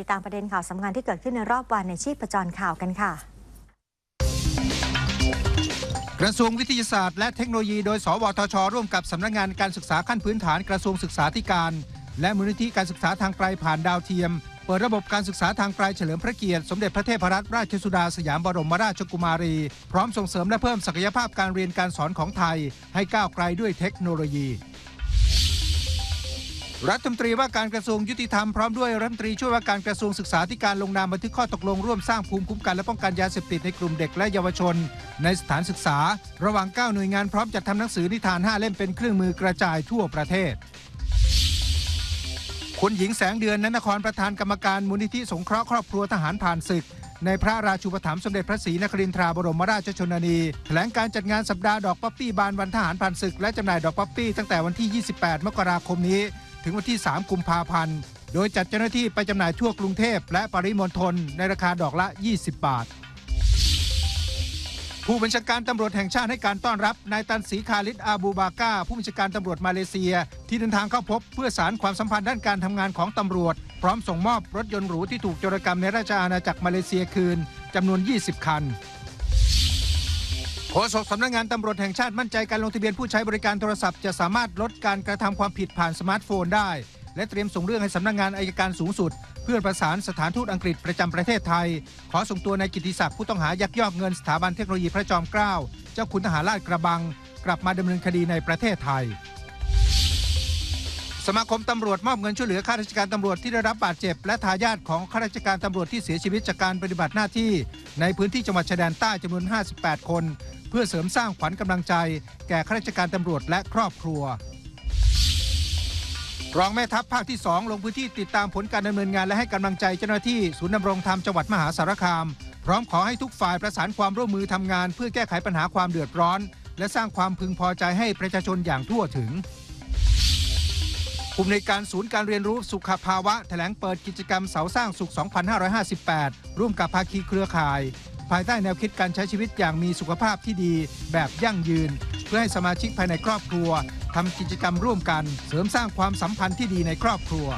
ติดตามประเด็นข่าวสำคัญที่เกิดขึ้นในรอบวันในชีพประจรข่าวกันค่ะ กระทรวงวิทยาศาสตร์และเทคโนโลยีโดย สวทช ร่วมกับสำนักงานการศึกษาขั้นพื้นฐานกระทรวงศึกษาธิการ และมูลนิธิการศึกษาทางไกลผ่านดาวเทียม เปิดระบบการศึกษาทางไกลเฉลิมพระเกียรติสมเด็จพระเทพรัตนราชสุดาสยามบรมราชกุมารี พร้อมส่งเสริมและเพิ่มศักยภาพการเรียนการสอนของไทย ให้ก้าวไกลด้วยเทคโนโลยี รัฐมนตรีว่าการกระทรวงยุติธรรมพร้อมด้วยรัฐมนตรีช่วยว่าการกระทรวงศึกษาธิการลงนามบันทึกข้อตกลงร่วมสร้างภูมิคุ้มกันและป้องกันยาเสพติดในกลุ่มเด็กและเยาวชน ในสถานศึกษา ระหว่าง 9 หน่วยงานพร้อมจัดทำหนังสือนิทาน 5 เล่มเป็นเครื่องมือกระจายทั่วประเทศ คุณหญิงแสงเดือนนันนครประธานกรรมการมูลนิธิสงเคราะห์ครอบครัวทหารผ่านศึก ในพระราชูปถัมภ์สมเด็จพระศรีนครินทราบรมราชชนนีแถลงการจัดงานสัปดาห์ดอกป๊อปปี้บานวันทหารผ่านศึก และจำหน่ายดอกป๊อปปี้ตั้งแต่วันที่ 28 มกราคมนี้ ถึงวันที่ 3 กุมภาพันธ์ โดยจัดเจ้าหน้าที่ไปจำหน่ายทั่วกรุงเทพและปริมณฑลในราคาดอกละ 20 บาท ผู้บัญชาการตำรวจแห่งชาติให้การต้อนรับนายตันสีคาลิดอาบูบาก้า ผู้บัญชาการตำรวจมาเลเซีย ที่เดินทางเข้าพบ เพื่อสารความสัมพันธ์ด้านการทำงานของตำรวจ พร้อมส่งมอบรถยนต์หรูที่ถูกโจรกรรมในราชอาณาจักรมาเลเซียคืนจำนวน 20 คันโฆษกสำนักงานตำรวจแห่งชาติมั่นใจการลงทะเบียนผู้ใช้บริการโทรศัพท์จะสามารถลดการกระทำความผิดผ่านสมาร์ทโฟนได้ และเตรียมส่งเรื่องให้สำนักงานอายการสูงสุด เพื่อประสานสถานทูตอังกฤษประจำประเทศไทย ขอส่งตัวนายกิติศักดิ์ผู้ต้องหายักยอกเงินสถาบันเทคโนโลยีพระจอมเกล้าเจ้าคุณทหารราชกระบัง กลับมาดำเนินคดีในประเทศไทย สมาคมตำรวจมอบเงินช่วยเหลือข้าราชการตำรวจที่ได้รับบาดเจ็บ และทายาทของข้าราชการตำรวจที่เสียชีวิตจากการปฏิบัติหน้าที่ ในพื้นที่จังหวัดชายแดนใต้จำนวน 58 คน เพื่อเสริมสร้างขวัญกำลังใจ แก่ข้าราชการตำรวจและครอบครัว รองแม่ทัพภาคที่ 2 ลงพื้นที่ติดตามผลการดำเนินงานและให้กำลังใจเจ้าหน้าที่ศูนย์ดำรงธรรมจังหวัดมหาสารคาม พร้อมขอให้ทุกฝ่ายประสานความร่วมมือทำงาน เพื่อแก้ไขปัญหาความเดือดร้อน และสร้างความพึงพอใจให้ประชาชนอย่างทั่วถึงผู้อำนการศูนย์การเรียนรู้สุขภาวะแถลงเปิดกิจกรรมเสาสร้างสุข 2558 ร่วมกับภาคีเครือข่าย ภายใต้แนวคิดการใช้ชีวิตอย่างมีสุขภาพที่ดี แบบยั่งยืน เพื่อให้สมาชิกภายในครอบครัว ทำกิจกรรมร่วมกัน เสริมสร้างความสัมพันธ์ที่ดีในครอบครัว